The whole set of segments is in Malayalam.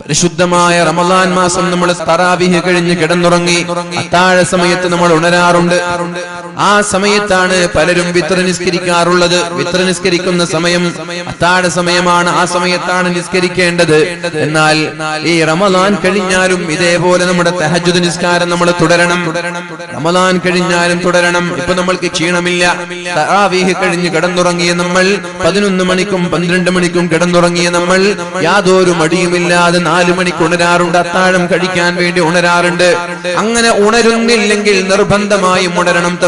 പരിശുദ്ധമായ റമദാൻ മാസം നമ്മൾ തറാവിഹ് കഴിഞ്ഞ് കിടന്നുറങ്ങി അത്താഴ സമയത്ത് നമ്മൾ ഉണരാറുണ്ട്. ആ സമയത്താണ് പലരും വിത്ര നിസ്കരിക്കാറുള്ളത്. വിത്ര നിസ്കരിക്കുന്ന സമയം അത്താഴ സമയമാണ്. ആ സമയത്താണ് നിസ്കരിക്കേണ്ടത്. എന്നാൽ ഈ റമദാൻ കഴിഞ്ഞാലും ഇതേപോലെ നമ്മുടെ തഹജുദ് നിസ്കാരം നമ്മൾ തുടരണം. റമദാൻ കഴിഞ്ഞാലും തുടരണം. ഇപ്പൊ നമ്മൾക്ക് ക്ഷീണമില്ല. തറാവീഹ് കഴിഞ്ഞ് കിടന്നുറങ്ങിയ നമ്മൾ പതിനൊന്ന് മണിക്കും പന്ത്രണ്ട് മണിക്കും കിടന്നുറങ്ങിയ നമ്മൾ യാതൊരു മടിയുമില്ലാതെ നാലു മണിക്ക് ഉണരാറുണ്ട്. അത്താഴം കഴിക്കാൻ വേണ്ടി ഉണരാറുണ്ട്. അങ്ങനെ ഉണരുന്നില്ലെങ്കിൽ നിർബന്ധമായും ഉണരണം.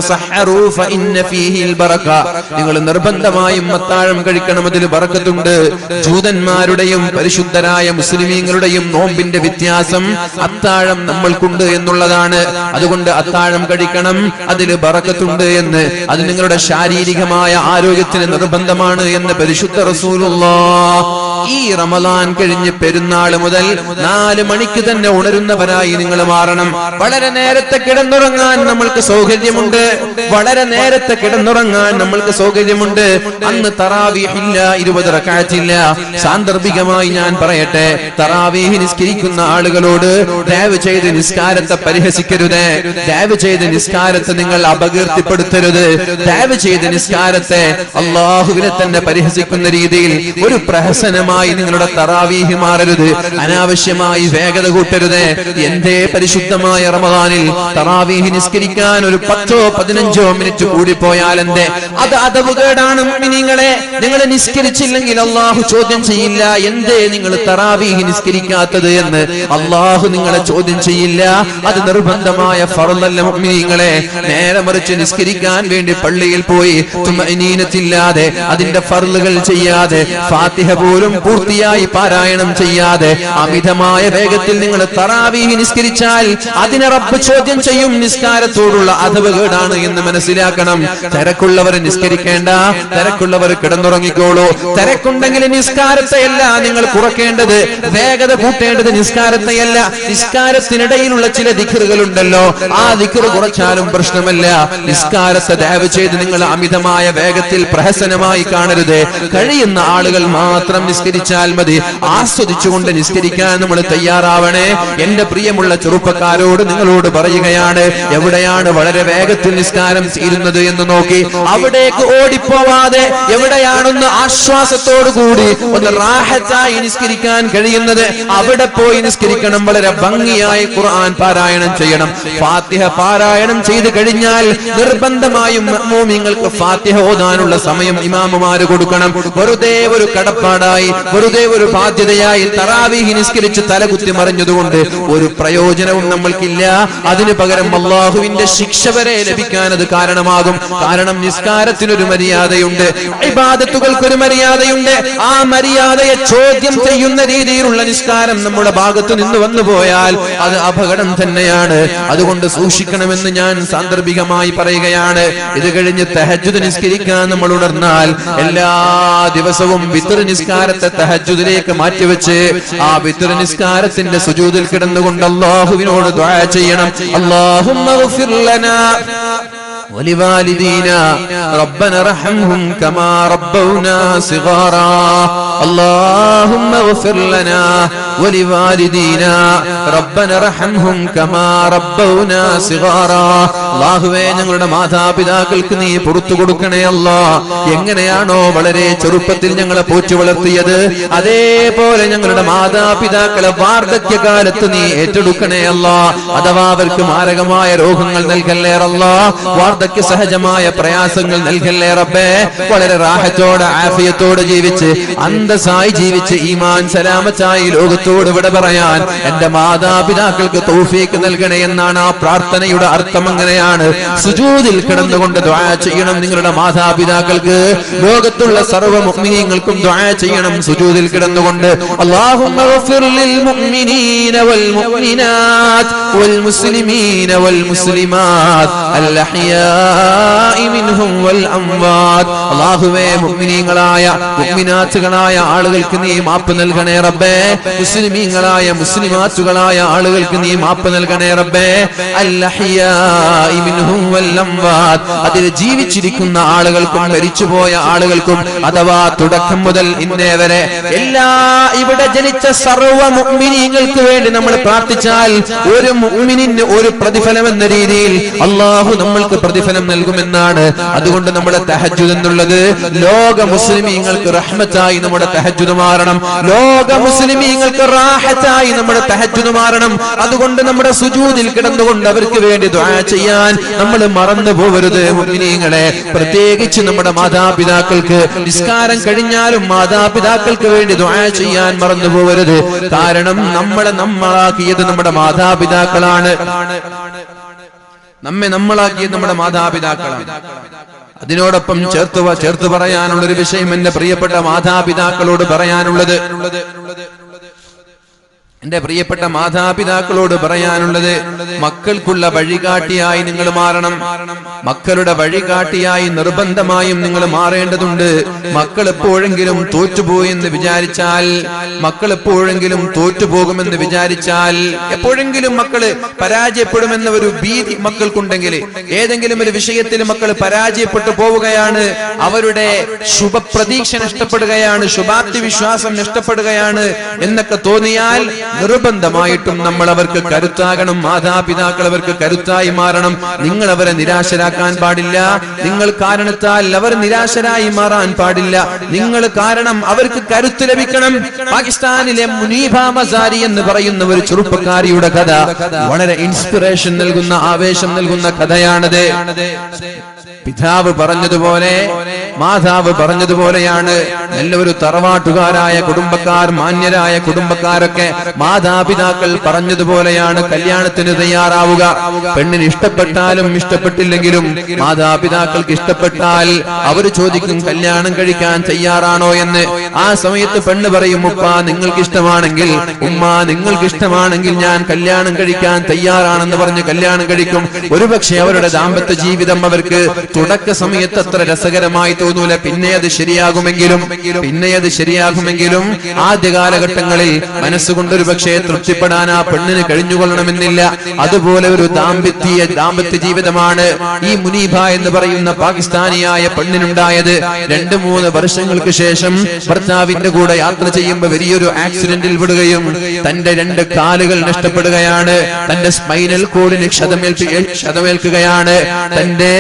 നിങ്ങൾ നിർബന്ധമായും അത്താഴം കഴിക്കണം. അതിൽ ബറക്കത്തുണ്ട്. ജൂതന്മാരുടെയും പരിശുദ്ധരായ മുസ്ലിമീങ്ങളുടെയും നോമ്പിന്റെ വ്യത്യാസം അത്താഴം നമ്മൾക്കുണ്ട് എന്നുള്ളതാണ്. അതുകൊണ്ട് അത്താഴം കഴിക്കണം. അതിൽ ബറക്കത്തുണ്ട് എന്ന്. അത് നിങ്ങളുടെ ശാരീരികമായ ആരോഗ്യത്തിന് നിർബന്ധമാണ് എന്ന് പരിശുദ്ധ റസൂലുള്ള ഈ റമദാൻ കഴിഞ്ഞ് പെരുന്നാൾ മുതൽ നാല് മണിക്ക് തന്നെ ഉണരുന്നവരായി നിങ്ങൾ മാറണം. വളരെ നേരത്തെ കിടന്നുറങ്ങാൻ നമ്മൾക്ക് സൗകര്യമുണ്ട്. വളരെ നേരത്തെ കിടന്നുറങ്ങാൻ നമ്മൾക്ക് സൗകര്യമുണ്ട്. അന്ന് തറാവീഹില്ല ഇരുപത് റക്കാറ്റില്ല സാന്ദർഭികമായി ഞാൻ പറയട്ടെ തറാവീഹി നിസ്കരിക്കുന്ന ആളുകളോട് ദയവ് ചെയ്ത് നിസ്കാരത്തെ പരിഹസിക്കരുത്. ദയവ് ചെയ്ത് നിസ്കാരത്തെ നിങ്ങൾ അപകീർത്തിപ്പെടുത്തരുത്. ദയവ് ചെയ്ത് നിസ്കാരത്തെ അള്ളാഹുവിനെ തന്നെ പരിഹസിക്കുന്ന രീതിയിൽ ഒരു പ്രഹസനമായി നിങ്ങളുടെ തറാവീഹ് മാറരുത്. അനാവശ്യമായി വേഗത കൂട്ടരുത്. എന്റെ പരിശുദ്ധമായ റമദാനിൽ തറാവീഹ് നിസ്കരിക്കാൻ ഒരു പത്തോ പതിനഞ്ചോ മിനിറ്റ് കൂടി പോയാൽ എന്റെ അത് അതവുകേടാണ് നിങ്ങളെ നിങ്ങൾ നിസ്കരിച്ചില്ലെങ്കിൽ അള്ളാഹു ചോദ്യം ചെയ്യില്ല. എന്തേ നിങ്ങൾ തറാവീഹ് നിസ്കരിക്കാത്തത് എന്ന് അള്ളാഹു നിങ്ങളെ ചോദ്യം ചെയ്യില്ല. അത് നിർബന്ധമായ ഫറലല്ല നിങ്ങളെ നേരെ മറിച്ച് നിസ്കരിക്കാൻ വേണ്ടി പള്ളിയിൽ പോയി തുമനീനത്തില്ലാതെ അതിന്റെ ഫറലുകൾ ചെയ്യാതെ ഫാത്തിഹ പോലും പൂർത്തിയായി പാരായണം ചെയ്യാതെ അമിതമായ വേഗത്തിൽ നിങ്ങൾ തറാവീഹ് നിസ്കരിച്ചാൽ അതിനെ റബ്ബ് ചോദ്യം ചെയ്യും. നിസ്കാരത്തോടുള്ള അധവുകേടാണ് എന്ന് മനസ്സിലാക്കണം. തിരക്കുള്ളവർ നിസ്കരിക്കേണ്ട. തിരക്കുള്ളവർ കിടന്നുറങ്ങിക്കോളൂ. തിരക്കുണ്ടെങ്കിൽ നിസ്കാരത്തെയല്ല നിങ്ങൾ കുറക്കേണ്ടത്. വേഗത കൂട്ടേണ്ടത് നിസ്കാരത്തെയല്ല. നിസ്കാരത്തിനിടയിലുള്ള ചില ദിഖറുകൾ ഉണ്ടല്ലോ ആ ദിഖറ് കുറച്ചാലും പ്രശ്നമല്ല. നിസ്കാരത്തെ ദയവ് ചെയ്ത് നിങ്ങൾ അമിതമായ വേഗത്തിൽ പ്രഹസനമായി കാണരുത്. കഴിയുന്ന ആളുകൾ മാത്രം നിസ്കരിച്ചാൽ മതി. ആസ്വദിച്ചുകൊണ്ട് നിസ്കരിക്കാൻ നമ്മൾ തയ്യാറാവണേ. എന്റെ പ്രിയമുള്ള ചെറുപ്പക്കാരോട് നിങ്ങളോട് പറയുകയാണ് എവിടെയാണ് വളരെ വേഗത്തിൽ നിസ്കാരം തീരുന്നത് എന്ന് നോക്കി. അവിടേക്ക് ഓടിപ്പോവാതെ എവിടെയാണൊന്ന് ആശ്വാസത്തോടു കൂടി ഒന്ന് റാഹത്തായി നിസ്കരിക്കാൻ കഴിയുന്നത് അവിടെ പോയി നിസ്കരിക്കണം. വളരെ ഭംഗിയായി ഖുർആൻ പാരായണം ചെയ്യണം. ഫാത്തിഹ പാരായണം ചെയ്ത് കഴിഞ്ഞാൽ നിർബന്ധമായും മഅ്മൂമിങ്ങൾക്ക് ഫാത്തിഹ ഓതാനുള്ള സമയം ഇമാമുമാര് കൊടുക്കണം. വെറുതെ ഒരു കടപ്പാടായി വെറുതെ ഒരു ബാധ്യതയായി തറാവീഹി നിസ്കരിച്ച് തലകുത്തി മറിഞ്ഞതുകൊണ്ട് ഒരു പ്രയോജനവും നമ്മൾക്കില്ല. അതിനു പകരം അള്ളാഹുവിന്റെ ശിക്ഷ വരെ ലഭിക്കാൻ അത് കാരണമാകും. കാരണം നിസ്കാരത്തിനൊരു മര്യാദയുണ്ട് ഇബാദത്തുകൾക്കൊരു മര്യാദയുണ്ട്. ആ മര്യാദയെ ചോദ്യം ചെയ്യുന്ന രീതിയിലുള്ള നിസ്കാരം നമ്മുടെ ഭാഗത്ത് നിന്ന് വന്നു പോയാൽ അത് അപകടം തന്നെയാണ്. അതുകൊണ്ട് സൂക്ഷിക്കണമെന്ന് ഞാൻ സാന്ദർഭികമായി പറയുകയാണ്. ഇത് കഴിഞ്ഞ് തെഹജുദ് നിസ്കരിക്കാൻ നമ്മൾ ഉണർന്നാൽ എല്ലാ ദിവസവും വിത്തർ നിസ്കാരത്തെ തഹജുദിലേക്ക് മാറ്റിവെച്ച് ആ വിത്തർ നിസ്കാരത്തിന്റെ സുജൂദിൽ കിടന്നുകൊണ്ട് അള്ളാഹുവിനോട് ദ്വാ ചെയ്യണം അള്ളാഹുമ്മ ഗഫിർ ലനാ ولوالدينا ربنا ارحمهم كما ربونا صغارا اللهم اغفر لنا ولوالدينا അള്ളാഹുവേ ഞങ്ങളുടെ മാതാപിതാക്കൾക്ക് നീ പുറത്തു കൊടുക്കണേ അല്ല. എങ്ങനെയാണോ വളരെ ചെറുപ്പത്തിൽ ഞങ്ങളെ പോച്ചു വളർത്തിയത്. അതേപോലെ ഞങ്ങളുടെ മാതാപിതാക്കളെ വാർദ്ധക്യകാലത്ത് നീ ഏറ്റെടുക്കണേ അല്ല. അഥവാ അവർക്ക് മാരകമായ രോഗങ്ങൾ നൽകല്ലേ അല്ല വാർദ്ധക്യ സഹജമായ പ്രയാസങ്ങൾ നൽകല്ലേ റബ്ബേ. വളരെ റാഹത്തോടെ ആഫിയത്തോടെ ജീവിച്ച് അന്തസ്സായി ജീവിച്ച് ഈമാൻ സലാമത്തായി ലോകത്തോട് വിട പറയാൻ എന്റെ മാതാ മാതാപിതാക്കൾക്ക് തൗഫീക്ക് നൽകണേ എന്നാണ് ആ പ്രാർത്ഥനയുടെ അർത്ഥം അങ്ങനെയാണ്. സുജൂതിൽ കിടന്നുകൊണ്ട് ദ്വാ ചെയ്യണം നിങ്ങളുടെ മാതാപിതാക്കൾക്ക്. ലോകത്തുള്ള സർവ മുഅ്മിനീങ്ങൾക്കും ദ്വാ ചെയ്യണം സുജൂതിൽ കിടന്നുകൊണ്ട്. മുഅ്മിനാത്തുകളായ ആളുകൾക്ക് നീ മാപ്പ് നൽകണേ റബ്ബേ. മുസ്ലിമീങ്ങളായ മുസ്ലിമാത്തുകളായ മരിച്ചുപോയ ആളുകൾക്ക് നീ മാപ്പ് നൽകണേ റബ്ബേ. അതിൽ ജീവിച്ചിരിക്കുന്ന ആളുകൾക്കും മരിച്ചുപോയ ആളുകൾക്കും അഥവാ തുടക്കം മുതൽ ഇന്നേ വരെ എല്ലാ ഇവിടെ ജനിച്ച സർവ മുഅ്മിനീങ്ങൾക്ക് വേണ്ടി നമ്മൾ പ്രാർത്ഥിച്ചാൽ ഒരു മുഅ്മിനിന് ഒരു പ്രതിഫലം എന്ന രീതിയിൽ അള്ളാഹു നമ്മൾക്ക് പ്രതിഫലം നൽകുമെന്നാണ് അതുകൊണ്ട് നമ്മുടെ തഹജ്ജുദ് എന്നുള്ളത്. ലോക മുസ്ലിമീങ്ങൾക്ക് റഹ്മത്തായി നമ്മുടെ തഹജുദ് മാറണം. ലോക മുസ്ലിമീങ്ങൾക്ക് റാഹത്തായി നമ്മുടെ തഹജ്ജുദ് മാറണം. അതുകൊണ്ട് നമ്മുടെ സുജൂതിൽ കിടന്നുകൊണ്ട് അവർക്ക് വേണ്ടി ചെയ്യാൻ നമ്മൾ മറന്നു പോകരുത് മുഗ്നീങ്ങളെ പ്രത്യേകിച്ച് നമ്മുടെ മാതാപിതാക്കൾക്ക് നിസ്കാരം കഴിഞ്ഞാലും മാതാപിതാക്കൾക്ക് വേണ്ടി ദുആ ചെയ്യാൻ മറന്നു പോകരുത് കാരണം നമ്മളെ നമ്മളാക്കിയത് നമ്മുടെ മാതാപിതാക്കളാണ്. നമ്മെ നമ്മളാക്കിയത് നമ്മുടെ മാതാപിതാക്കളാണ്. അതിനോടൊപ്പം ചേർത്ത് ചേർത്ത് പറയാനുള്ള ഒരു വിഷയം എന്റെ പ്രിയപ്പെട്ട മാതാപിതാക്കളോട് പറയാനുള്ളത്. എന്റെ പ്രിയപ്പെട്ട മാതാപിതാക്കളോട് പറയാനുള്ളത് മക്കൾക്കുള്ള വഴികാട്ടിയായി നിങ്ങൾ മാറണം. മക്കളുടെ വഴികാട്ടിയായി നിർബന്ധമായും നിങ്ങൾ മാറേണ്ടതുണ്ട്. മക്കൾ എപ്പോഴെങ്കിലും തോറ്റുപോയി എന്ന് വിചാരിച്ചാൽ മക്കൾ എപ്പോഴെങ്കിലും തോറ്റുപോകുമെന്ന് വിചാരിച്ചാൽ എപ്പോഴെങ്കിലും മക്കൾ പരാജയപ്പെടുമെന്ന ഒരു ഭീതി മക്കൾക്കുണ്ടെങ്കിൽ ഏതെങ്കിലും ഒരു വിഷയത്തിൽ മക്കൾ പരാജയപ്പെട്ടു പോവുകയാണ് അവരുടെ ശുഭപ്രതീക്ഷ നഷ്ടപ്പെടുകയാണ് ശുഭാപ്തി വിശ്വാസം നഷ്ടപ്പെടുകയാണ് എന്നൊക്കെ തോന്നിയാൽ നിർബന്ധമായിട്ടും നമ്മൾ അവർക്ക് കരുത്താകണം. മാതാപിതാക്കൾ അവർക്ക് കരുത്തായി മാറണം. നിങ്ങൾ അവരെ നിരാശരാക്കാൻ പാടില്ല. നിങ്ങൾ കാരണത്താൽ അവർ നിരാശരായി മാറാൻ പാടില്ല. നിങ്ങൾ കാരണം അവർക്ക് കരുത്ത് ലഭിക്കണം. പാകിസ്ഥാനിലെ മുനീബ മസാരി എന്ന് പറയുന്ന ഒരു ചെറുപ്പക്കാരിയുടെ കഥ വളരെ ഇൻസ്പിറേഷൻ നൽകുന്ന ആവേശം നൽകുന്ന കഥയാണത്. പിതാവ് പറഞ്ഞതുപോലെ മാതാവ് പറഞ്ഞതുപോലെയാണ്. എല്ലാവരും തറവാട്ടുകാരായ കുടുംബക്കാർ മാന്യരായ കുടുംബക്കാരൊക്കെ മാതാപിതാക്കൾ പറഞ്ഞതുപോലെയാണ് കല്യാണത്തിന് തയ്യാറാവുക. പെണ്ണിന് ഇഷ്ടപ്പെട്ടാലും ഇഷ്ടപ്പെട്ടില്ലെങ്കിലും മാതാപിതാക്കൾക്ക് ഇഷ്ടപ്പെട്ടാൽ അവർ ചോദിക്കും കല്യാണം കഴിക്കാൻ തയ്യാറാണോ എന്ന്? ആ സമയത്ത് പെണ്ണ് പറയും ഉപ്പ നിങ്ങൾക്ക് ഇഷ്ടമാണെങ്കിൽ ഉമ്മ നിങ്ങൾക്ക് ഇഷ്ടമാണെങ്കിൽ ഞാൻ കല്യാണം കഴിക്കാൻ തയ്യാറാണെന്ന് പറഞ്ഞ് കല്യാണം കഴിക്കും. ഒരുപക്ഷെ അവരുടെ ദാമ്പത്യ ജീവിതം അവർക്ക് തുടക്ക സമയത്ത് അത്ര രസകരമായി തോന്നൂല. പിന്നെ അത് ശരിയാകുമെങ്കിലും പിന്നെ അത് ശരിയാകുമെങ്കിലും ആദ്യ കാലഘട്ടങ്ങളിൽ മനസ്സുകൊണ്ടൊരു പക്ഷേ തൃപ്തിപ്പെടാൻ ആ പെണ്ണിന് കഴിഞ്ഞുകൊള്ളണമെന്നില്ല. അതുപോലെ ഒരു ദാമ്പത്യ ദാമ്പത്യ ജീവിതമാണ് ഈ മുനീബ എന്ന് പറയുന്ന പാകിസ്ഥാനിയായ പെണ്ണിനുണ്ടായത്. രണ്ട് മൂന്ന് വർഷങ്ങൾക്ക് ശേഷം ഭർത്താവിന്റെ കൂടെ യാത്ര ചെയ്യുമ്പോൾ വലിയൊരു ആക്സിഡന്റിൽ വിടുകയും തന്റെ രണ്ട് കാലുകൾ നഷ്ടപ്പെടുകയാണ്. തന്റെ സ്പൈനൽ കോഡിന് ക്ഷതമേൽ ക്ഷതമേൽക്കുകയാണ്. തന്റെ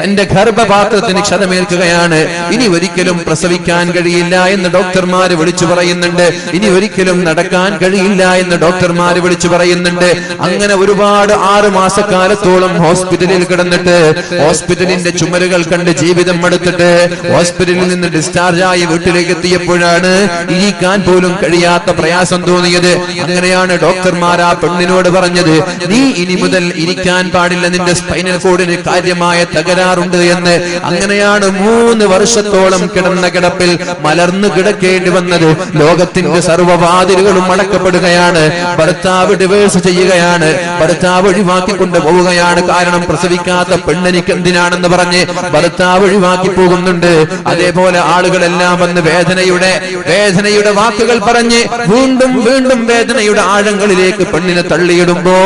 തന്റെ ഗർഭപാത്രത്തിന് ക്ഷതമേൽക്കുകയാണ്. ഇനി ഒരിക്കലും പ്രസവിക്കാൻ കഴിയില്ല എന്ന് ഡോക്ടർമാര് വിളിച്ചു പറയുന്നുണ്ട്. ഇനി ഒരിക്കലും നടക്കാൻ കഴിയില്ല എന്ന് ഡോക്ടർമാര് വിളിച്ചു പറയുന്നുണ്ട്. അങ്ങനെ ഒരുപാട് ആറ് മാസക്കാലത്തോളം ഹോസ്പിറ്റലിൽ കിടന്നിട്ട് ഹോസ്പിറ്റലിന്റെ ചുമരുകൾ കണ്ട് ജീവിതം എടുത്തിട്ട് ഹോസ്പിറ്റലിൽ നിന്ന് ഡിസ്ചാർജ് ആയി വീട്ടിലേക്ക് എത്തിയപ്പോഴാണ് ഇരിക്കാൻ പോലും കഴിയാത്ത പ്രയാസം തോന്നിയത്. അങ്ങനെയാണ് ഡോക്ടർമാർ ആ പെണ്ണിനോട് പറഞ്ഞത്. നീ ഇനി മുതൽ ഇരിക്കാൻ പാടില്ല. നിന്റെ സ്പൈനൽ കോഡിന് കാര്യമായ തകരാറുണ്ട് എന്ന് അങ്ങനെയാണ് മൂന്ന് വർഷത്തോളം കിടന്ന കിടപ്പിൽ മലർന്നു കിടക്കേണ്ടി വന്നത്. ലോകത്തിന്റെ സർവവാതിലുകളും അടക്കപ്പെടുകയാണ്. ഭർത്താവ് ഡിവേഴ്സ് ചെയ്യുകയാണ്. ഭർത്താവ് ഒഴിവാക്കിക്കൊണ്ട് പോവുകയാണ് കാരണം പ്രസവിക്കാത്ത പെണ്ണെനിക്ക് എന്തിനാണെന്ന് പറഞ്ഞ് ഭർത്താവ് ഒഴിവാക്കി പോകുന്നുണ്ട്. അതേപോലെ ആളുകളെല്ലാം വന്ന് വേദനയുടെ വേദനയുടെ വാക്കുകൾ പറഞ്ഞ് വീണ്ടും വീണ്ടും വേദനയുടെ ആഴങ്ങളിലേക്ക് പെണ്ണിനെ തള്ളിയിടുമ്പോ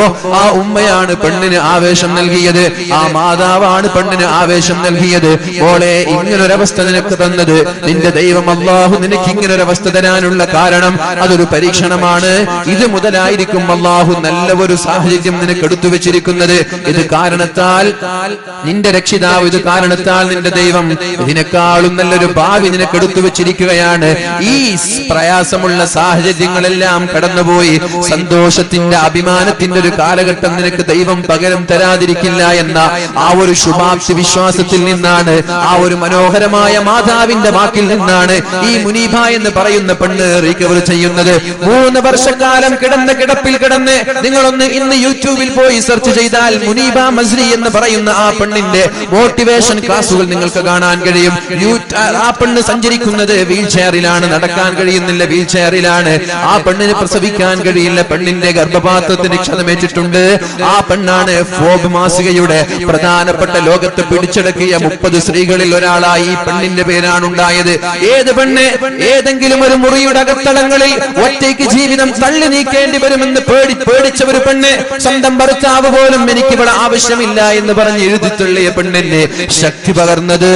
ആ ഉമ്മയാണ് പെണ്ണിന് ആവേശം നൽകിയത്. ആ മാതാവാണ് പെണ്ണിന് ആവേശം നൽകിയത്? മോളെ ഇങ്ങനൊരവസ്ഥ നിനക്ക് തന്നത്. നിന്റെ ദൈവം അള്ളാഹു നിനക്ക് ഇങ്ങനൊരവസ്ഥ തരാനുള്ള കാരണം അതൊരു പരീക്ഷണമാണ്. ഇത് മുതലായിരിക്കും അള്ളാഹു നല്ല ഒരു സാഹചര്യം നിനക്ക് എടുത്തു വെച്ചിരിക്കുന്നത്. ഇത് കാരണത്താൽ നിന്റെ രക്ഷിതാവ് ഇത് കാരണത്താൽ നിന്റെ ദൈവം ഇതിനേക്കാളും നല്ലൊരു ഭാവി നിനക്ക് എടുത്തു വെച്ചിരിക്കുകയാണ്. ഈ പ്രയാസമുള്ള സാഹചര്യങ്ങളെല്ലാം കടന്നുപോയി. സന്തോഷത്തിന്റെ അഭിമാനത്തിന്റെ ഒരു കാലഘട്ടം നിനക്ക് ദൈവം പകരം തരാതിരിക്കില്ല എന്ന ആ ഒരു ശുഭാപ്തി വിശ്വാസത്തിൽ നിന്നാണ് ആ ഒരു മനോഹരമായ മാതാവിന്റെ വാക്കിൽ നിന്നാണ് ഈ മുനീബ എന്ന് പറയുന്ന പെണ്ണ് റിക്കവർ ചെയ്യുന്നത്. മൂന്ന് വർഷക്കാലം കിടന്ന് കിടപ്പിൽ കിടന്ന് നിങ്ങളൊന്ന് ഇന്ന് യൂട്യൂബിൽ പോയി സെർച്ച് ചെയ്താൽ മുനീബ മസ്രി എന്ന് പറയുന്ന ആ പെണ്ണിന്റെ മോട്ടിവേഷൻ ക്ലാസുകൾ നിങ്ങൾക്ക് കാണാൻ കഴിയും. ആ പെണ്ണ് സഞ്ചരിക്കുന്നത് വീൽ ചെയറിലാണ് നടക്കാൻ കഴിയുന്നില്ല വീൽ ചെയറിലാണ് ആ പെണ്ണിന് പ്രസവിക്കാൻ കഴിയില്ല പെണ്ണിന്റെ ഗർഭപാത്രത്തിന് ക്ഷതമേറ്റിട്ടുണ്ട്. ആ പെണ്ണാണ് ഫോബ് മാസികയുടെ പ്രധാനപ്പെട്ട ലോകത്ത് ലോകത്ത് പിടിച്ചടക്കിയ മുപ്പത് സ്ത്രീകളിൽ ഒരാളായി ഈ പെണ്ണിന്റെ പേരാണ് ഉണ്ടായത് ഏത് പെണ്ണ്? ഏതെങ്കിലും ഒരു മുറിയുടെ അകത്തളങ്ങളിൽ ഒറ്റയ്ക്ക് ജീവിതം തള്ളി നീക്കേണ്ടി വരുമെന്ന് പേടി പേടിച്ച ഒരു പെണ്ണ് സ്വന്തം ഭർത്താവ് പോലും എനിക്ക് ഇവിടെ ആവശ്യമില്ല എന്ന് പറഞ്ഞ് എഴുതി തള്ളിയ പെണ്ണിന്റെ ശക്തി പകർന്നത്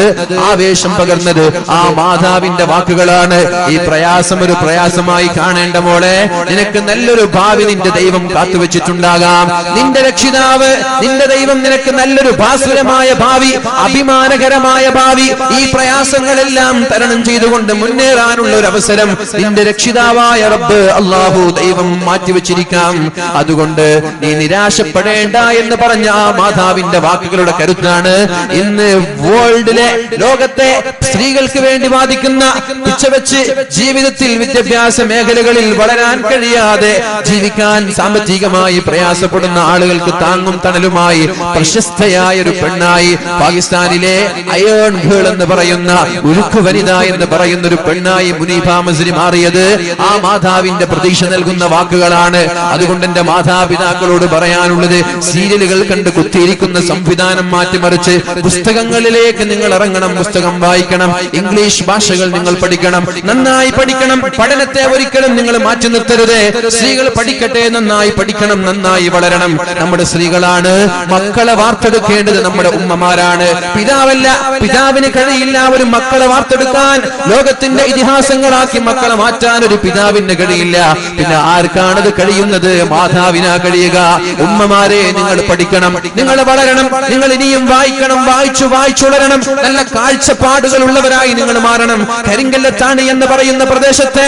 ആവേശം പകർന്നത് ആ മാതാവിന്റെ വാക്കുകളാണ്. ഈ പ്രയാസം ഒരു പ്രയാസമായി കാണേണ്ട മോളെ നിനക്ക് നല്ലൊരു ഭാവി നിന്റെ ദൈവം കാത്തുവെച്ചിട്ടുണ്ടാകാം. നിന്റെ രക്ഷിതാവ് നിന്റെ ദൈവം നിനക്ക് നല്ലൊരു ഭാസുരമായ ഭാവി അഭിമാനകരമായ ഭാവി ഈ പ്രയാസങ്ങളെല്ലാം തരണം ചെയ്തുകൊണ്ട് മുന്നേറാനുള്ള ഒരു അവസരം നിന്റെ രക്ഷിതാവായ റബ്ബ് അള്ളാഹു ദൈവം മാറ്റിവെച്ചിരിക്കാം. അതുകൊണ്ട് നീ നിരാശപ്പെടേണ്ട എന്ന് പറഞ്ഞ ആ മാതാവിന്റെ വാക്കുകളുടെ കരുത്താണ്. ഇന്ന് വേൾഡിലെ ലോകത്തെ സ്ത്രീകൾക്ക് വേണ്ടി വാദിക്കുന്ന പിച്ചവെച്ച് ജീവിതത്തിൽ വിദ്യാഭ്യാസ മേഖലകളിൽ വളരാൻ കഴിയാതെ ജീവിക്കാൻ സാമ്പത്തികമായി പ്രയാസപ്പെടുന്ന ആളുകൾക്ക് താങ്ങും തണലുമായി പ്രശസ്തയായ ഒരു പെണ്ണായി പാകിസ്ഥാനിലെ അയേൺ ഗേൾ എന്ന് പറയുന്ന ഉരുക്കു വനിത എന്ന് പറയുന്ന ഒരു പെണ്ണായി മുനീഫ മസ്ലി മാറിയത് ആ മാതാവിന്റെ പ്രതീക്ഷ നൽകുന്ന വാക്കുകളാണ്. അതുകൊണ്ട് എന്റെ മാതാപിതാക്കളോട് പറയാനുള്ളത് സീരിയലുകൾ കണ്ട് കുത്തിയിരിക്കുന്ന സംവിധാനം മാറ്റിമറിച്ച് പുസ്തകങ്ങളിലേക്ക് നിങ്ങൾ ഇറങ്ങണം പുസ്തകം വായിക്കണം ഇംഗ്ലീഷ് ഭാഷകൾ നിങ്ങൾ പഠിക്കണം നന്നായി പഠിക്കണം പഠനത്തെ ഒരിക്കലും നിങ്ങൾ മാറ്റി നിർത്തരുത്. സ്ത്രീകൾ പഠിക്കട്ടെ നന്നായി പഠിക്കണം നന്നായി വളരണം. നമ്മുടെ സ്ത്രീകളാണ് മക്കളെ വാർത്തെടുക്കേണ്ടത് നമ്മുടെ ഉമ്മമാരാണ് പിതാവല്ല. പിതാവിന് കഴിയില്ല. ഒരു മക്കളെ വാർത്തെടുക്കാൻ ലോകത്തിന്റെ ഇതിഹാസങ്ങളാക്കി മക്കളെ മാറ്റാൻ ഒരു പിതാവിന് കഴിയില്ല. പിന്നെ ആർക്കാണത് കഴിയുന്നത്? മാതാവിനാ കഴിയുക. ഉമ്മമാരെ നിങ്ങൾ പഠിക്കണം. നിങ്ങൾ വളരണം. നിങ്ങൾ ഇനിയും വായിക്കണം. വായിച്ചു വായിച്ചുളരണം നല്ല കാഴ്ചപ്പാടുകൾ ഉള്ളവരായി നിങ്ങൾ മാറണം. കരിങ്കല്ലത്താണ് എന്ന് പറയുന്ന പ്രദേശത്തെ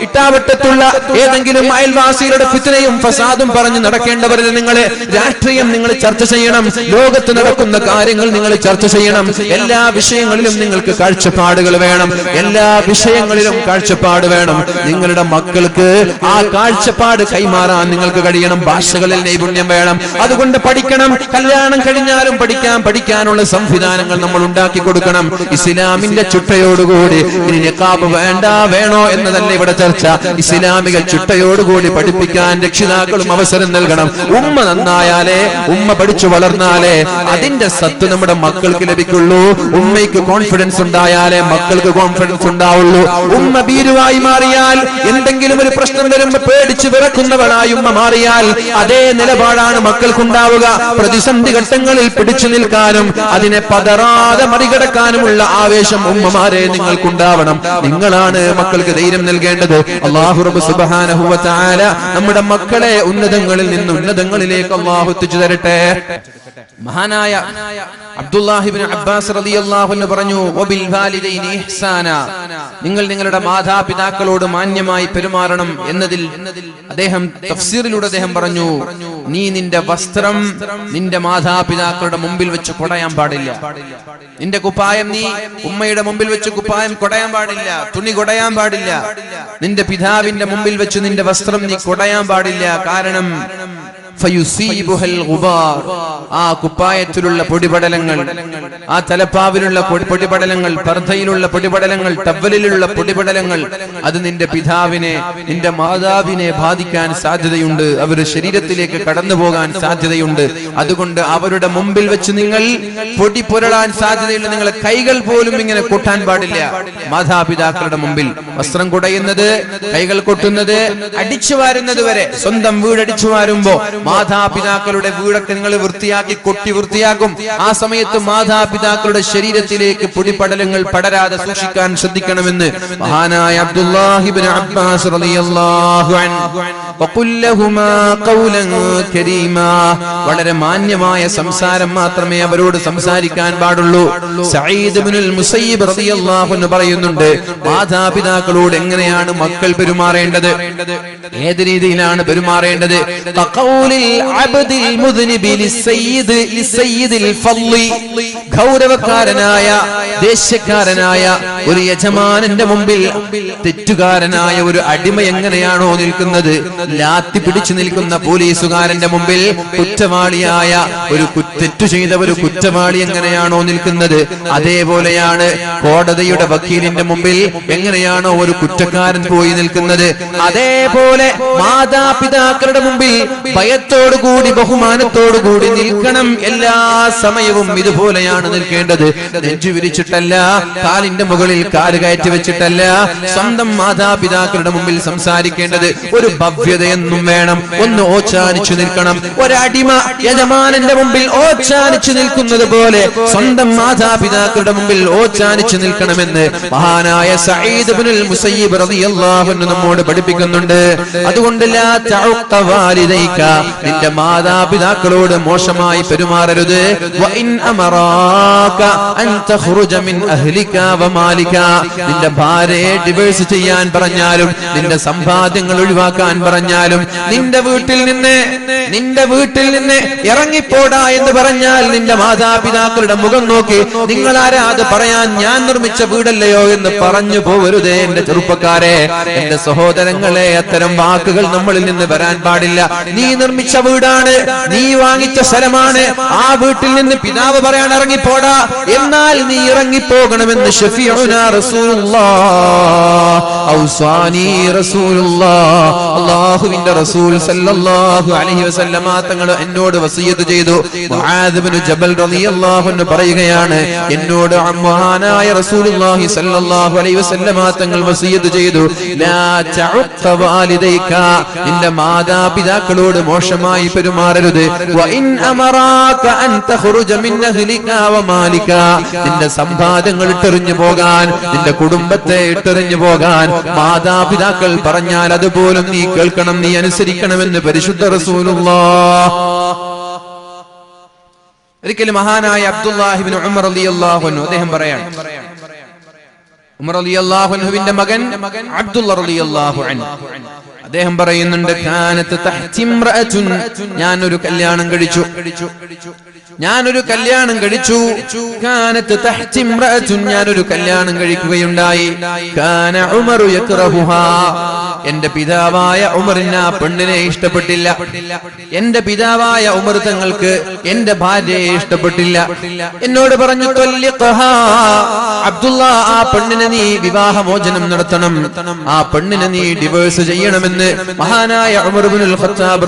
ഇട്ടാവട്ടത്തുള്ള ഏതെങ്കിലും അയൽവാസികളുടെ ഫിത്തനയും ഫസാദും പറഞ്ഞ് നടക്കേണ്ടവരിൽ നിങ്ങളെ രാഷ്ട്രീയം നിങ്ങൾ ചർച്ച ചെയ്യണം. ലോകത്ത് നടക്കുന്ന കാര്യങ്ങൾ നിങ്ങൾ ചർച്ച ചെയ്യണം. എല്ലാ വിഷയങ്ങളിലും നിങ്ങൾക്ക് കാഴ്ചപ്പാടുകൾ വേണം. എല്ലാ വിഷയങ്ങളിലും കാഴ്ചപ്പാട് വേണം. നിങ്ങളുടെ മക്കൾക്ക് ആ കാഴ്ചപ്പാട് കൈമാറാൻ നിങ്ങൾക്ക് കഴിയണം. ഭാഷകളിൽ നൈപുണ്യം വേണം. അതുകൊണ്ട് പഠിക്കണം. കല്യാണം കഴിഞ്ഞാലും പഠിക്കാൻ പഠിക്കാനുള്ള സംവിധാനങ്ങൾ നമ്മൾ ഉണ്ടാക്കി കൊടുക്കണം. ഇസ്ലാമിന്റെ ചുട്ടയോടുകൂടി ഇനി വേണ്ട വേണോ എന്നതല്ല ഇവിടെ ചർച്ച ഇസ്ലാമിക ചുട്ടയോടുകൂടി പഠിപ്പിക്കാൻ രക്ഷിതാക്കളും അവസരം നൽകണം. ഉമ്മ നന്നായാലേ ഉമ്മ പഠിച്ചു വളർന്നാലേ അതിന്റെ സത്ത് നമ്മുടെ മക്കൾക്ക് ലഭിക്കുള്ളൂ. ഉമ്മയ്ക്ക് കോൺഫിഡൻസ് ഉണ്ടായാലേ മക്കൾക്ക് കോൺഫിഡൻസ് ഉണ്ടാവുള്ളൂ. ഉമ്മ ഭീരുവായി മാറിയാൽ എന്തെങ്കിലും ഒരു പ്രശ്നം വരുമ്പോ പേടിച്ചു വിറക്കുന്നവളായി ഉമ്മ മാറിയാൽ അതേ നിലപാടാണ് മക്കൾക്കുണ്ടാവുക. പ്രതിസന്ധി ഘട്ടങ്ങളിൽ പിടിച്ചു നിൽക്കാനും അതിനെ പതറാതെ മറികടക്കാനുമുള്ള ആവേശം ഉമ്മമാരെ നിങ്ങൾക്കുണ്ടാവണം. നിങ്ങളാണ് മക്കൾക്ക് ധൈര്യം നൽകേണ്ടത്. അള്ളാഹു റബ്ബ് സുബ്ഹാനഹു വ നമ്മുടെ മക്കളെ ഉന്നതങ്ങളിൽ നിന്ന് ഉന്നതങ്ങളിലേക്ക് അള്ളാഹു എത്തിച്ചു തരട്ടെ. മഹാനായ അബ്ദുല്ലാഹിബിൻ അബ്ബാസ് പറഞ്ഞു നിങ്ങൾ നിങ്ങളുടെ മാതാപിതാക്കളോട് മാന്യമായി പെരുമാറണം എന്നതിൽ അദ്ദേഹം തഫ്സീറിലൂടെ അദ്ദേഹം പറഞ്ഞു നീ നിന്റെ വസ്ത്രം നിന്റെ മാതാപിതാക്കളുടെ മുമ്പിൽ വെച്ച് കൊടയാൻ പാടില്ല. നിന്റെ കുപ്പായം നീ ഉമ്മയുടെ മുമ്പിൽ വെച്ച് കുപ്പായം കൊടയാൻ പാടില്ല തുണി കൊടയാൻ പാടില്ല. നിന്റെ പിതാവിന്റെ മുമ്പിൽ വെച്ച് നിന്റെ വസ്ത്രം നീ കൊടയാൻ പാടില്ല കാരണം. ആ കുപ്പായത്തിലുള്ള പൊടിപടലങ്ങൾ ആ തലപ്പാവിലുള്ള പൊടിപടലങ്ങൾ പർദ്ധയിലുള്ള പൊടിപടലങ്ങൾ ടവലിലുള്ള പൊടിപടലങ്ങൾ അത് നിന്റെ പിതാവിനെ നിന്റെ മാതാവിനെ ബാധിക്കാൻ സാധ്യതയുണ്ട്. അവരുടെ ശരീരത്തിലേക്ക് കടന്നു പോകാൻ സാധ്യതയുണ്ട്. അതുകൊണ്ട് അവരുടെ മുമ്പിൽ വെച്ച് നിങ്ങൾ പൊടി പുരളാൻ സാധ്യതയുള്ള നിങ്ങളെ കൈകൾ പോലും ഇങ്ങനെ കൊട്ടാൻ പാടില്ല. മാതാപിതാക്കളുടെ മുമ്പിൽ വസ്ത്രം കുടയുന്നത് കൈകൾ കൊട്ടുന്നത് അടിച്ചു വാരുന്നത് വരെ സ്വന്തം വീടടിച്ചു വാരുമ്പോ മാതാപിതാക്കളുടെ വീടൊക്കെ നിങ്ങൾ വൃത്തിയാക്കി കൊട്ടി വൃത്തിയാക്കും. ആ സമയത്ത് മാതാപിതാക്കളുടെ ശരീരത്തിലേക്ക് പൊടിപടലങ്ങൾ പടരാതെ സൂക്ഷിക്കാൻ ശ്രദ്ധിക്കണമെന്ന് മഹാനായ അബ്ദുല്ലാഹിബിൻ അബ്ബാസ് വളരെ മാന്യമായ സംസാരം മാത്രമേ അവരോട് സംസാരിക്കാൻ പാടുള്ളൂ. മുസയ്യിബ് പറയുന്നുണ്ട് മാതാപിതാക്കളോട് എങ്ങനെയാണ് മക്കൾ പെരുമാറേണ്ടത്? ഏത് രീതിയിലാണ് പെരുമാറേണ്ടത്? ഗൗരവക്കാരനായ ദേശക്കാരനായ ഒരു യജമാനന്റെ മുമ്പിൽ തെറ്റുകാരനായ ഒരു അടിമ എങ്ങനെയാണോ നിൽക്കുന്നത്? ലാത്തി പിടിച്ചു നിൽക്കുന്ന പോലീസുകാരന്റെ മുമ്പിൽ കുറ്റവാളിയായ ഒരു തെറ്റു ചെയ്ത ഒരു കുറ്റവാളി എങ്ങനെയാണോ നിൽക്കുന്നത്? അതേപോലെയാണ് കോടതിയുടെ വക്കീലിന്റെ മുമ്പിൽ എങ്ങനെയാണോ ഒരു കുറ്റക്കാരൻ പോയി നിൽക്കുന്നത്? അതേപോലെ മാതാപിതാക്കളുടെ മുമ്പിൽ ഭയ വിനയത്തോടുകൂടി ബഹുമാനത്തോടുകൂടി നിൽക്കണം. എല്ലാ സമയവും ഇതുപോലെയാണ് നിൽക്കേണ്ടത്. നെഞ്ചു വിരിച്ചിട്ടല്ല കാലിന്റെ മുകളിൽ കാൽ കയറ്റി വെച്ചിട്ടല്ല സ്വന്തം മാതാപിതാക്കളുടെ മുമ്പിൽ സംസാരിക്കേണ്ടത് ഒരു ഭവ്യതയെന്നും വേണം. ഒന്ന് ഓച്ചാനിച്ചു നിൽക്കണം. ഒരടിമ യജമാനന്റെ മുമ്പിൽ ഓച്ചാനിച്ചു നിൽക്കുന്നത് പോലെ സ്വന്തം മാതാപിതാക്കളുടെ മുമ്പിൽ ഓച്ചാനിച്ചു നിൽക്കണമെന്ന് മഹാനായ സഈദ് ഇബ്നുൽ മുസയ്യിബ് റളിയല്ലാഹു അൻഹു നമ്മോട് പഠിപ്പിക്കുന്നുണ്ട്. അതുകൊണ്ട് ലാ തഉഖ വാലിദൈക നിന്റെ മാതാപിതാക്കളോട് മോശമായി പെരുമാറരുത്. നിന്റെ ഭാര്യയെ ഡിവേഴ്സ് ചെയ്യാൻ പറഞ്ഞാലും നിന്റെ സമ്പാദ്യങ്ങൾ ഒഴിവാക്കാൻ പറഞ്ഞാലും നിന്റെ വീട്ടിൽ നിന്ന് നിന്റെ വീട്ടിൽ നിന്ന് ഇറങ്ങിപ്പോടാ എന്ന് പറഞ്ഞാൽ നിന്റെ മാതാപിതാക്കളുടെ മുഖം നോക്കി നിങ്ങൾ ആരാ? അത് പറയാൻ ഞാൻ നിർമ്മിച്ച വീടല്ലയോ? എന്ന് പറഞ്ഞു പോവരുതേ എന്റെ ചെറുപ്പക്കാരെ. എന്റെ സഹോദരങ്ങളെ അത്തരം വാക്കുകൾ നമ്മളിൽ നിന്ന് വരാൻ പാടില്ല. നീ നിർമ്മിച്ച വീടാണ്. നീ വാങ്ങിച്ച സ്ഥലമാണ്. ആ വീട്ടിൽ നിന്ന് പിതാവ് പറയാൻ ഇറങ്ങിപ്പോടാ. എന്നാൽ നീ ഇറങ്ങിപ്പോകണമെന്ന് ഷഫീഉനാ റസൂലുള്ളാഹ് അല്ലാഹുവിന്റെ റസൂൽ സല്ലല്ലാഹു അലൈഹി വസല്ലമ തങ്ങൾ എന്നോട് വസിയത്ത് ചെയ്തു. ജബൽ പറയുകയാണ് എന്നോട് അമ്മാനായ റസൂലുള്ളാഹി സല്ലല്ലാഹു അലൈഹി വസല്ലമ തങ്ങൾ വസിയത്ത് ചെയ്തു. ലാ വാലിദൈക നിന്റെ മാതാപിതാക്കളോട് മോശമായി പെരുമാറരുത്. വ ഇൻ അൻ മിൻ നിന്റെ സമ്പാദ്യങ്ങൾ ഇട്ടെറിഞ്ഞു പോകാൻ നിന്റെ കുടുംബത്തെ ഇട്ടെറിഞ്ഞു പോകാൻ മാതാപിതാക്കൾ പറഞ്ഞാൽ അതുപോലും നീ കേൾക്കണം നീ അനുസരിക്കണമെന്ന് പരിശുദ്ധ റസൂലുള്ളാഹ് ഒരിക്കലും മഹാനായ അബ്ദുല്ലാഹിബിൻ ഉമർ റളിയല്ലാഹു അൻഹു അദ്ദേഹം പറയാണ് ഉമർ അലി അൻഹുവിന്റെ മകൻ അബ്ദുള്ള റളിയല്ലാഹു അൻഹു. അദ്ദേഹം പറയുന്നുണ്ട് കാനത്ത് ഞാനൊരു കല്യാണം കഴിച്ചു. ഞാനൊരു കല്യാണം കഴിച്ചു. കാനത്ത് ഞാനൊരു കല്യാണം കഴിക്കുകയുണ്ടായി. കാന ഉമറു എന്റെ പിതാവായ ഉമറിന് ആ പെണ്ണിനെ ഇഷ്ടപ്പെട്ടില്ല. എന്റെ പിതാവായ ഉമർ തങ്ങൾക്ക് എന്റെ ഭാര്യയെ ഇഷ്ടപ്പെട്ടില്ല. എന്നോട് പറഞ്ഞു. അബ്ദുള്ള ആ പെണ്ണിനെ നീ വിവാഹമോചനം നടത്തണം. ആ പെണ്ണിനെ നീ ഡിവേഴ്സ് ചെയ്യണമെന്ന് മഹാനായ ഉമർ ഇബ്നുൽ ഖത്താബ്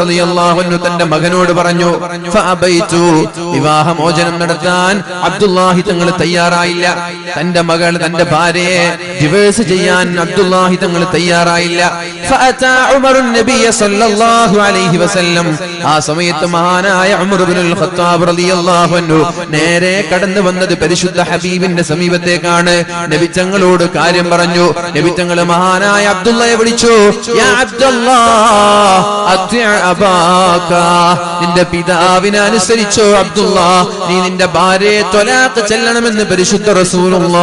തന്റെ മകനോട് പറഞ്ഞു വിവാഹമോചനം നടത്താൻ അബ്ദുല്ലാഹി തങ്ങൾ തയ്യാറായില്ല. തന്റെ മകൾ തന്റെ ഭാര്യയെ ഡിവേഴ്സ് ചെയ്യാൻ അബ്ദുല്ലാഹി തങ്ങൾ തയ്യാറായില്ല. ആ സമയത്ത് മഹാനായ നേരെ കടന്നു വന്നത് പരിശുദ്ധ ഹബീബിന്റെ സമീപത്തേക്കാണ്. നബി തങ്ങളോട് കാര്യം പറഞ്ഞു. നബി തങ്ങൾ മഹാനായ അബ്ദുള്ളയെ വിളിച്ചു عبد الله أطع أباك നിന്റെ പിതാവിനെ അനുസരിച്ചോ അബ്ദുള്ള? നീ നിന്റെ ഭാര്യയെ തൊലാത്ത് ചെല്ലണമെന്ന് പരിശുദ്ധ റസൂലുള്ള.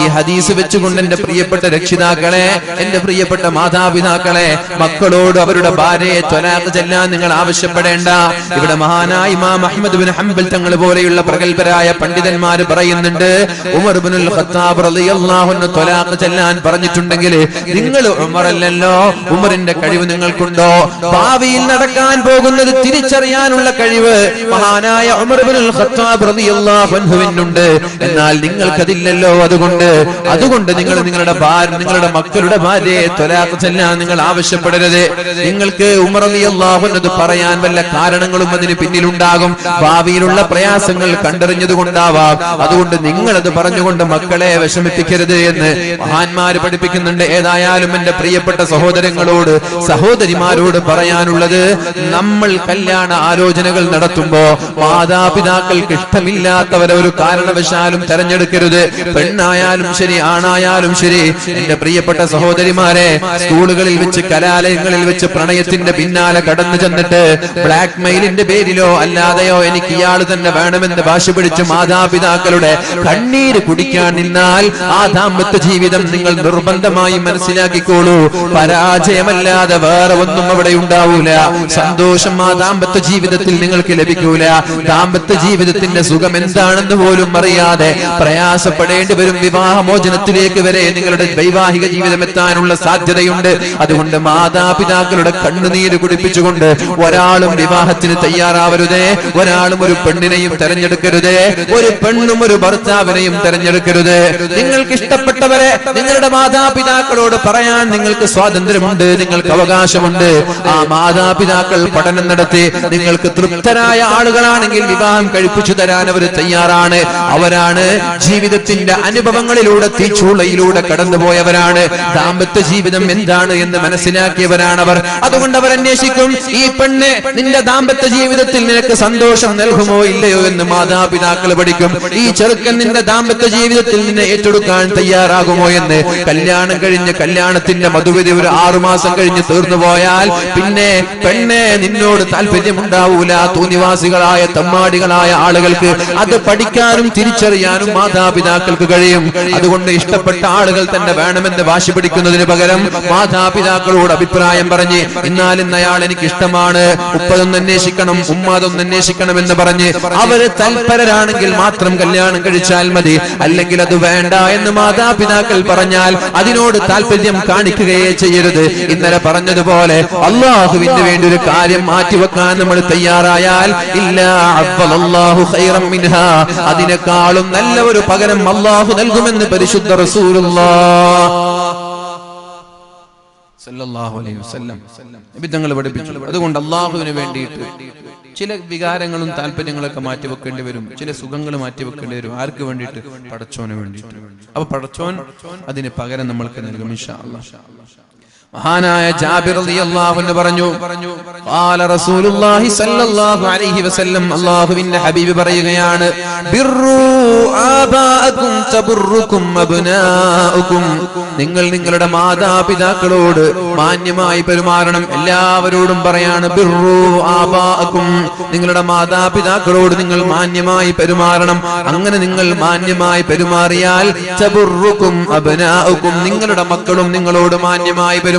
ഈ ഹദീസ് വെച്ചുകൊണ്ട് എന്റെ പ്രിയപ്പെട്ട രക്ഷിതാക്കളെ എന്റെ പ്രിയപ്പെട്ട മാതാപിതാക്കളെ മക്കളോട് അവരുടെ ഭാര്യയെ തൊലാത്ത് ചെല്ലാൻ നിങ്ങൾ ആവശ്യപ്പെടേണ്ട. ഇവിടെ മഹാനായി അഹ്മദ് ബിൻ ഹംബൽ തങ്ങൾ പോലെയുള്ള പ്രഗത്ഭരായ പണ്ഡിതന്മാർ പറയുന്നുണ്ട് ഉമർ ബിനുൽ ഖത്താബ് റളിയല്ലാഹു അൻഹു ത്വലാഖ് ചെല്ലാൻ പറഞ്ഞിട്ടുണ്ടെങ്കിൽ നിങ്ങൾ ഉമറല്ലല്ലോ? ഉമറിന്റെ കഴിവ് നിങ്ങൾക്കുണ്ടോ? ഭാവിയിൽ നടക്കാൻ പോകുന്നത് തിരിച്ചറിയാനുള്ള കഴിവ് മഹാനായ ഉമർ ബിനുൽ ഖത്താബ് റളിയല്ലാഹു അൻഹുവിനുണ്ട് എന്നാൽ നിങ്ങൾക്കതില്ലല്ലോ അതുകൊണ്ട്. അതുകൊണ്ട് നിങ്ങൾ നിങ്ങളുടെ ഭാര്യ നിങ്ങളുടെ മക്കളുടെ ഭാര്യയെ ത്വലാഖ് ചെല്ലാൻ നിങ്ങൾ ആവശ്യപ്പെടരുത്. നിങ്ങൾക്ക് ഉമർ അൻഹു പറയാൻ വല്ല കാരണങ്ങളും അതിന് പിന്നിലുണ്ടാകും. ഭാവിയിലുള്ള പ്രയാസങ്ങൾ കണ്ടറിഞ്ഞതുകൊണ്ടാവാം. അതുകൊണ്ട് നിങ്ങൾ അത് പറഞ്ഞുകൊണ്ട് മക്കളെ വിഷമിപ്പിക്കരുത് എന്ന് മഹാന്മാര് പഠിപ്പിക്കുന്നുണ്ട്. ഏതായാലും എന്റെ പ്രിയപ്പെട്ട സഹോദരങ്ങളോട് സഹോദരിമാരോട് പറയാനുള്ളത് നമ്മൾ ആലോചനകൾ നടത്തുമ്പോ മാതാപിതാക്കൾക്ക് ഇഷ്ടമില്ലാത്തവരെ ഒരു കാരണവശാലും തെരഞ്ഞെടുക്കരുത്. പെണ്ണായാലും ശരി ആണായാലും ശരി. എന്റെ പ്രിയപ്പെട്ട സഹോദരിമാരെ സ്കൂളുകളിൽ വെച്ച് കലാലയങ്ങളിൽ വെച്ച് പ്രണയത്തിന്റെ പിന്നാലെ കടന്നു ചെന്നിട്ട് ബ്ലാക്ക് മെയിലിന്റെ പേരിലോ അല്ലാതെയോ എനിക്ക് ഇയാൾ തന്നെ വേണമെന്ന് വാശി പിടിച്ച് മാതാപിതാക്കളുടെ കണ്ണീര് കുടിക്കാൻ നിന്നാൽ ആ ദാമ്പത്യ ജീവിതം നിങ്ങൾ നിർബന്ധമായി മനസ്സിലാക്കിക്കോളൂ. പരാജയമല്ലാതെ വേറെ ഒന്നും അവിടെ ഉണ്ടാവൂല. സന്തോഷം ആ ദാമ്പത്യ ജീവിതത്തിൽ നിങ്ങൾക്ക് ലഭിക്കൂല. ദാമ്പത്യ ജീവിതത്തിന്റെ സുഖം എന്താണെന്ന് പോലും അറിയാതെ പ്രയാസപ്പെടേണ്ടി വരും വിവാഹമോചനത്തിലേക്ക് വരെ നിങ്ങളുടെ വൈവാഹിക ജീവിതം എത്താനുള്ള സാധ്യതയുണ്ട്. അതുകൊണ്ട് മാതാപിതാക്കളുടെ കണ്ണുനീര് കുടിപ്പിച്ചുകൊണ്ട് ഒരാളും വിവാഹത്തിന് തയ്യാറാവരുതേ. ഒരാളും ഒരു പെണ്ണിനെയും തെരഞ്ഞെടുക്കരുതേ. ഒരു പെണ്ണും ഒരു ഭർത്താവിനെയും തെരഞ്ഞെടുക്കരുത്. നിങ്ങൾക്ക് ഇഷ്ടപ്പെട്ടവരെ നിങ്ങളുടെ മാതാപിതാക്കളോട് പറയാൻ നിങ്ങൾക്ക് സ്വാതന്ത്ര്യമുണ്ട് നിങ്ങൾക്ക് അവകാശമുണ്ട്. ആ മാതാപിതാക്കൾ പഠനം നടത്തി നിങ്ങൾക്ക് തൃപ്തരായ ആളുകളാണെങ്കിൽ വിവാഹം കഴിപ്പിച്ചു തരാൻ അവർ തയ്യാറാണ്. അവരാണ് ജീവിതത്തിന്റെ അനുഭവങ്ങളിലൂടെ തീച്ചൂളയിലൂടെ കടന്നുപോയവരാണ്. ദാമ്പത്യ ജീവിതം എന്താണ് എന്ന് മനസ്സിലാക്കിയവരാണ് അവർ അതുകൊണ്ട് അവർ അന്വേഷിക്കും ഈ പെണ്ണ് നിന്റെ ദാമ്പത്യ ജീവിതത്തിൽ നിനക്ക് സന്തോഷം നൽകുമോ ഇല്ലയോ എന്ന് മാതാപിതാക്കൾ പഠിക്കും. ഈ ചെറുക്കൻ നിന്റെ ദാമ്പത്യ ജീവിതത്തിൽ നിന്നെ ഏറ്റെടുക്കാൻ തയ്യാറാകുമോ എന്ന്. കല്യാണം കഴിഞ്ഞ് കല്യാണത്തിന്റെ മധുവിധി ഒരു ആറുമാസം കഴിഞ്ഞ് തീർന്നു പോയാൽ പിന്നെ പെണ്ണെ നിന്നോട് താല്പര്യമുണ്ടാവൂല. തൂനിവാസികളായ തമ്മാടികളായ ആളുകൾക്ക് അത് പഠിക്കാനും തിരിച്ചറിയാനും മാതാപിതാക്കൾക്ക് കഴിയും. അതുകൊണ്ട് ഇഷ്ടപ്പെട്ട ആളുകൾ തന്നെ വേണമെന്ന് വാശി പിടിക്കുന്നതിന് പകരം മാതാപിതാക്കളോട് അഭിപ്രായം പറഞ്ഞ് ഇന്നാലിന്ന് ഇന്ന് അയാൾ എനിക്ക് ഇഷ്ടമാണ് ഉപ്പതൊന്ന് അന്വേഷിക്കണം ഉമ്മാതൊന്ന് അന്വേഷിക്കണം എന്ന് പറഞ്ഞ് അവർ തൽപരരാണെങ്കിൽ മാത്രം കല്യാണം കഴിച്ചാൽ മതി. അല്ലെങ്കിൽ അത് വേണ്ട എന്ന് മാതാപിതാക്കൾ പറഞ്ഞാൽ അതിനോട് താല്പര്യം കാണിക്കുകയേ ചെയ്യരുത്. ഇന്നലെ പറഞ്ഞതുപോലെ അള്ളാഹുവിന് വേണ്ടി ഒരു കാര്യം മാറ്റിവെക്കാൻ നമ്മൾ തയ്യാറായാൽ അള്ളാഹു അതിനേക്കാളും നല്ല ഒരു പകരം അള്ളാഹു നൽകുമെന്ന് പരിശുദ്ധ പഠിപ്പിച്ചു. അതുകൊണ്ട് അള്ളാഹുവിന് വേണ്ടിയിട്ട് ചില വികാരങ്ങളും താല്പര്യങ്ങളൊക്കെ മാറ്റിവെക്കേണ്ടി വരും. ചില സുഖങ്ങൾ മാറ്റിവെക്കേണ്ടി വരും. ആർക്ക് വേണ്ടിയിട്ട്? പടച്ചോന് വേണ്ടിയിട്ട്. അപ്പൊ പടച്ചോൻ അതിന് പകരം നമ്മൾക്ക് നൽകും അല്ലാഹ്. മഹാനായ ജാബിർ റളിയല്ലാഹു അൻഹു പറഞ്ഞു ഖാല റസൂലുള്ളാഹി സ്വല്ലല്ലാഹു അലൈഹി വസല്ലം അല്ലാഹുവിന്റെ ഹബീബ് പറയുകയാണ് ആബാഅകും തബുറുക്കും അബ്നാഉകും നിങ്ങൾ നിങ്ങളുടെ മാതാപിതാക്കളോട് മാന്യമായി പെരുമാറണം. എല്ലാവരോടും പറയാണ് ബിർറു ആബാഅകും. നിങ്ങളുടെ മാതാപിതാക്കളോട് നിങ്ങൾ മാന്യമായി പെരുമാറണം. അങ്ങനെ നിങ്ങൾ മാന്യമായി പെരുമാറിയാൽ തബുറുക്കും അബ്നാഉകും നിങ്ങളുടെ മക്കളും നിങ്ങളോട് മാന്യമായി പെരുമാറും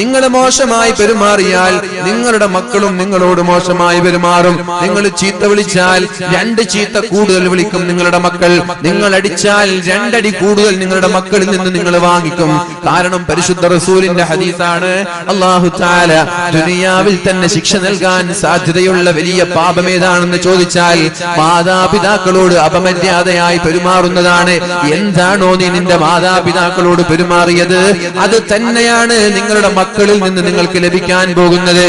നിങ്ങൾ മോശമായി പെരുമാറിയാൽ നിങ്ങളുടെ മക്കളും നിങ്ങളോട് മോശമായി പെരുമാറും. നിങ്ങൾ ചീത്ത വിളിച്ചാൽ രണ്ട് ചീത്ത കൂടുതൽ വിളിക്കും നിങ്ങളുടെ മക്കൾ. നിങ്ങൾ അടിച്ചാൽ രണ്ടടി കൂടുതൽ നിങ്ങളുടെ മക്കളിൽ നിന്ന് നിങ്ങൾ വാങ്ങിക്കും. കാരണം പരിശുദ്ധ റസൂലിന്റെ ഹദീസാണ്. അള്ളാഹു താല ദുനിയാവിൽ തന്നെ ശിക്ഷ നൽകാൻ സാധ്യതയുള്ള വലിയ പാപം ഏതാണെന്ന് ചോദിച്ചാൽ മാതാപിതാക്കളോട് അപമര്യാദയായി പെരുമാറുന്നതാണ്. എന്താണോ നീ നിന്റെ മാതാപിതാക്കളോട് പെരുമാറിയത്? അത് തന്നെയാണ് നിങ്ങളുടെ മക്കളിൽ നിന്ന് നിങ്ങൾക്ക് ലഭിക്കാൻ പോകുന്നത്?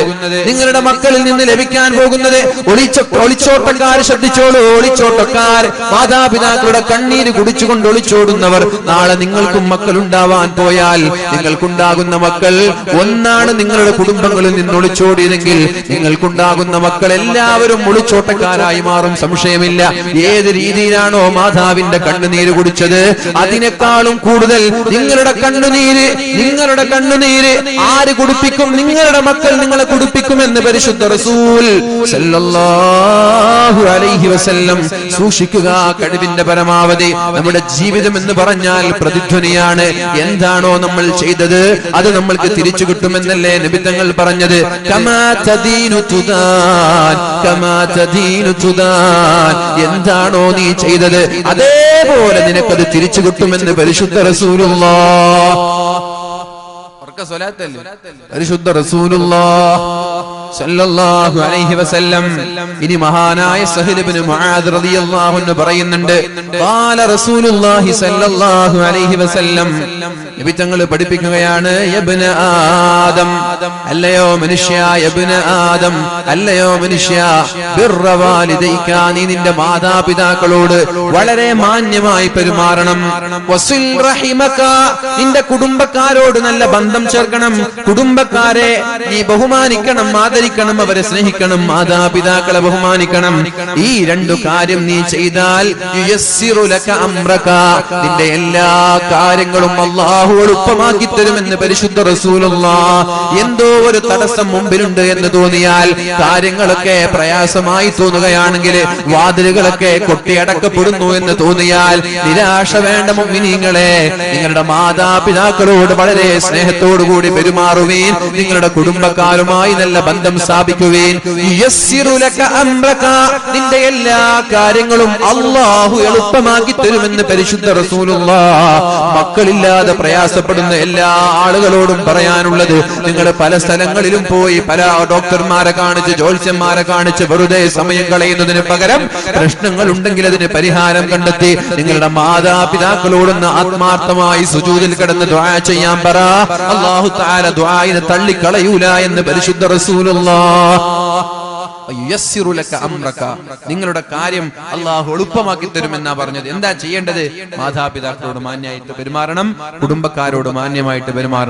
നിങ്ങളുടെ മക്കളിൽ നിന്ന് ലഭിക്കാൻ പോകുന്നത്? ഒളിച്ച ഒളിച്ചോട്ടക്കാർ ശ്രദ്ധിച്ചോളൂ. ഒളിച്ചോട്ടക്കാർ മാതാപിതാക്കളുടെ കണ്ണീര് കുടിച്ചുകൊണ്ട് ഒളിച്ചോടുന്നവർ. നാളെ നിങ്ങൾക്കും മക്കൾ ഉണ്ടാവാൻ പോയാൽ നിങ്ങൾക്കുണ്ടാകുന്ന മക്കൾ ഒന്നാണ് നിങ്ങളുടെ കുടുംബങ്ങളിൽ നിന്ന് ഒളിച്ചോടിയതെങ്കിൽ നിങ്ങൾക്കുണ്ടാകുന്ന മക്കൾ എല്ലാവരും ഒളിച്ചോട്ടക്കാരായി മാറും. സംശയമില്ല. ഏത് രീതിയിലാണോ മാതാവിന്റെ കണ്ണുനീര് കുടിച്ചത്? അതിനേക്കാളും കൂടുതൽ നിങ്ങളുടെ കണ്ണുനീര് നിങ്ങളുടെ കണ്ണുനീര് ആര് കുടിപ്പിക്കും? നിങ്ങളുടെ മക്കൾ നിങ്ങളെ കുടിപ്പിക്കുമെന്ന് പരിശുദ്ധ റസൂൽ അലൈഹി വസല്ലം സൂക്ഷിക്കുക. കഴിവിന്റെ പരമാവധി നമ്മുടെ ജീവിതം എന്ന് പറഞ്ഞാൽ പ്രതിധ്വനിയാണ്. എന്താണോ നമ്മൾ ചെയ്തത്? അത് നമ്മൾക്ക് തിരിച്ചു കിട്ടുമെന്നല്ലേ നിബിത്തങ്ങൾ പറഞ്ഞത്. എന്താണോ നീ ചെയ്തത്? അതേപോലെ നിനക്കത് തിരിച്ചു കിട്ടുമെന്ന് പരിശുദ്ധ റസൂലുള്ളാഹ് ഉറക്ക സ്വലാത്തല്ലേ? പരിശുദ്ധ റസൂലുള്ളാഹ് സല്ലല്ലാഹു അലൈഹി വസല്ലം. ഇനി മഹാനായ സഹൽ ഇബ്നു മുആദ് റളിയല്ലാഹു അൻഹു പറയുന്നുണ്ട്. ഖാല റസൂലുള്ളാഹി സല്ലല്ലാഹു അലൈഹി വസല്ലം. നബി തങ്ങൾ പഠിപ്പിക്കുകയാണ് യബ്ന ആദം. അല്ലയോ മനുഷ്യ യബ്ന ആദം. അല്ലയോ മനുഷ്യ ബിർറ വാലിദൈക. നീ നിന്റെ മാതാപിതാക്കളോട് വളരെ മാന്യമായി പെരുമാറണം. വസിൽ റഹിമക. നിന്റെ കുടുംബക്കാരോട് നല്ല ബന്ധം ചേർക്കണം. കുടുംബക്കാരെ നീ ബഹുമാനിക്കണം. ആദരിക്കണം അവരെ സ്നേഹിക്കണം മാതാപിതാക്കളെ ബഹുമാനിക്കണം. ഈ രണ്ടു കാര്യം നീ ചെയ്താൽ നിന്റെ എല്ലാ കാര്യങ്ങളും അള്ളാഹു എളുപ്പമാക്കി തരുമെന്ന് പരിശുദ്ധ റസൂലുള്ള. എന്തോ ഒരു തടസ്സം മുമ്പിലുണ്ട് എന്ന് തോന്നിയാൽ കാര്യങ്ങളൊക്കെ പ്രയാസമായി തോന്നുകയാണെങ്കിൽ വാതിലുകളൊക്കെ കൊട്ടിയടക്കപ്പെടുന്നു എന്ന് തോന്നിയാൽ നിരാശ വേണ്ട മുങ്ങിനീങ്ങളെ നിങ്ങളുടെ മാതാപിതാക്കളോട് വളരെ സ്നേഹത്തോടു കൂടി പെരുമാറുകയും നിങ്ങളുടെ കുടുംബക്കാരുമായി നല്ല ബന്ധം ബന്ധം സ്ഥാപിക്കുകയും. നിന്റെ എല്ലാ കാര്യങ്ങളും അള്ളാഹു എളുപ്പമാക്കി തരുമെന്ന് പരിശുദ്ധ റസൂലുള്ള മക്കളില്ലാതെ പ്രയാസപ്പെടുന്ന എല്ലാ ആളുകളോടും പറയാനുള്ളത് നിങ്ങൾ പല സ്ഥലങ്ങളിലും പോയി പല ഡോക്ടർമാരെ കാണിച്ച് ജ്യോത്സ്യന്മാരെ കാണിച്ച് വെറുതെ സമയം കളയുന്നതിന് പകരം പ്രശ്നങ്ങൾ ഉണ്ടെങ്കിൽ അതിന് പരിഹാരം കണ്ടെത്തി നിങ്ങളുടെ മാതാപിതാക്കളോടൊന്ന് ആത്മാർത്ഥമായി സുജൂതിൽ കിടന്ന് ദ്വാ ചെയ്യാൻ പറ അള്ളാഹു താര ദ്വായിനെ തള്ളിക്കളയൂല എന്ന് പരിശുദ്ധ റസൂലുള്ള. നിങ്ങളുടെ കാര്യം അള്ളാഹു എളുപ്പമാക്കി തരുമെന്നാ പറഞ്ഞത്. എന്താ ചെയ്യേണ്ടത്? മാതാപിതാക്കളോട് മാന്യമായിട്ട് പെരുമാറണം. കുടുംബക്കാരോട് മാന്യമായിട്ട് പെരുമാറണം.